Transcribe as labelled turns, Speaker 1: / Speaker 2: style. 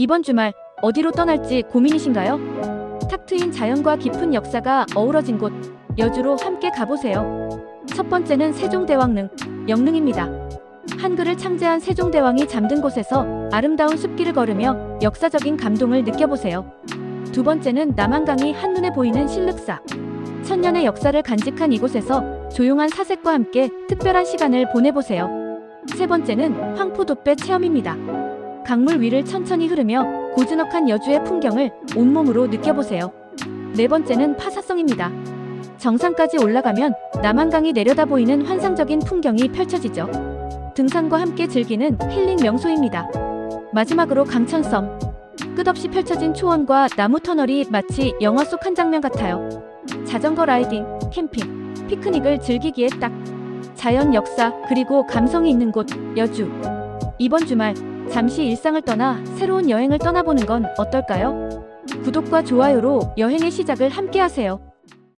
Speaker 1: 이번 주말 어디로 떠날지 고민이신가요? 탁 트인 자연과 깊은 역사가 어우러진 곳 여주로 함께 가보세요. 첫 번째는 세종대왕릉 영릉입니다. 한글을 창제한 세종대왕이 잠든 곳에서 아름다운 숲길을 걸으며 역사적인 감동을 느껴보세요. 두 번째는 남한강이 한눈에 보이는 신륵사. 천년의 역사를 간직한 이곳에서 조용한 사색과 함께 특별한 시간을 보내보세요. 세 번째는 황포도배 체험입니다. 강물 위를 천천히 흐르며 고즈넉한 여주의 풍경을 온몸으로 느껴보세요. 네 번째는 파사성입니다. 정상까지 올라가면 남한강이 내려다 보이는 환상적인 풍경이 펼쳐지죠. 등산과 함께 즐기는 힐링 명소입니다. 마지막으로 강천섬. 끝없이 펼쳐진 초원과 나무 터널이 마치 영화 속 한 장면 같아요. 자전거 라이딩, 캠핑, 피크닉을 즐기기에 딱. 자연 역사, 그리고 감성이 있는 곳, 여주. 이번 주말, 잠시 일상을 떠나 새로운 여행을 떠나보는 건 어떨까요? 구독과 좋아요로 여행의 시작을 함께 하세요.